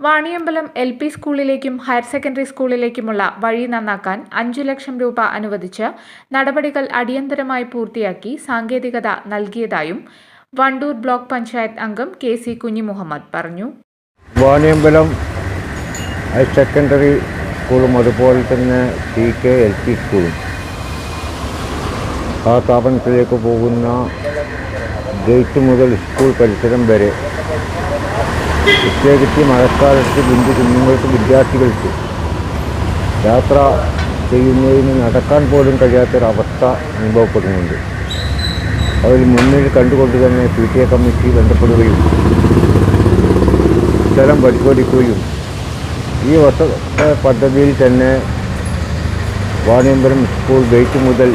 Vaniyambalam L P സ്കൂളിലേക്കും higher secondary സ്കൂളിലേക്കുമുള്ള വഴി നന്നാക്കാൻ അഞ്ചു ലക്ഷം രൂപ അനുവദിച്ച് നടപടികൾ അടിയന്തരമായി പൂർത്തിയാക്കി സാങ്കേതികത നൽകിയതായും വണ്ടൂർ ബ്ലോക്ക് പഞ്ചായത്ത് അംഗം കെ സി കുഞ്ഞിമുഹമ്മദ് പറഞ്ഞു. വാണിയമ്പലം ഹയർ സെക്കൻഡറി സ്കൂളും അതുപോലെ തന്നെ പി കെ എൽ പി സ്കൂളും ആ സ്ഥാപനത്തിലേക്ക് പോകുന്ന ഗേറ്റ് മുതൽ സ്കൂൾ പരിസരം വരെ പ്രത്യേകിച്ച് മഴക്കാലത്ത് ബിന്ദു കുഞ്ഞുങ്ങൾക്ക് വിദ്യാർത്ഥികൾക്ക് യാത്ര ചെയ്യുന്നതിന് നടക്കാൻ പോലും കഴിയാത്തൊരവസ്ഥ അനുഭവപ്പെടുന്നുണ്ട്. അവർ മുന്നിൽ കണ്ടുകൊണ്ട് തന്നെ പി ടി എ കമ്മിറ്റി ബന്ധപ്പെടുകയും സ്ഥലം പരിശോധിക്കുകയും ഈ വസ പദ്ധതിയിൽ തന്നെ വാണിയമ്പലം സ്കൂൾ ഗേറ്റ് മുതൽ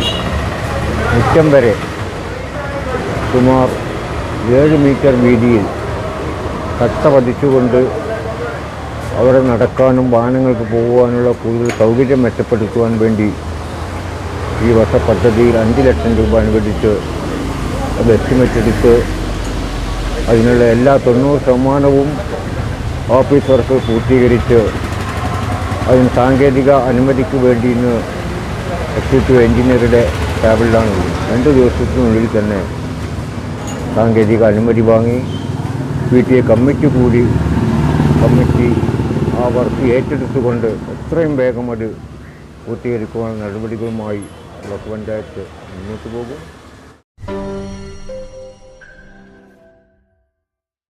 മുറ്റം വരെ സുമാർ ഏഴ് മീറ്റർ വീതിയിൽ കട്ട പതിച്ചുകൊണ്ട് അവിടെ നടക്കാനും വാഹനങ്ങൾക്ക് പോകുവാനുള്ള കൂടുതൽ സൗകര്യം മെച്ചപ്പെടുത്തുവാൻ വേണ്ടി ഈ വർഷ പദ്ധതിയിൽ അഞ്ച് ലക്ഷം രൂപ അനുവദിച്ച് അത് എസ്റ്റിമേറ്റ് എടുത്ത് അതിനുള്ള എല്ലാ തൊണ്ണൂറ് ശതമാനവും ഓഫീസ് വർക്ക് പൂർത്തീകരിച്ച് അതിന് സാങ്കേതിക അനുമതിക്ക് വേണ്ടി ഇന്ന് എക്സിക്യൂട്ടീവ് എഞ്ചിനീയറുടെ ടേബിളിലാണ് രണ്ട് ദിവസത്തിനുള്ളിൽ തന്നെ സാങ്കേതിക അനുമതി വാങ്ങി പി ടി എ കമ്മിറ്റി കൂടി കമ്മിറ്റി ആ വർക്ക് ഏറ്റെടുത്തുകൊണ്ട് എത്രയും വേഗം അത് പൂർത്തീകരിക്കുവാനുള്ള നടപടികളുമായി ബ്ലോക്ക് പഞ്ചായത്ത് മുന്നോട്ട് പോകും.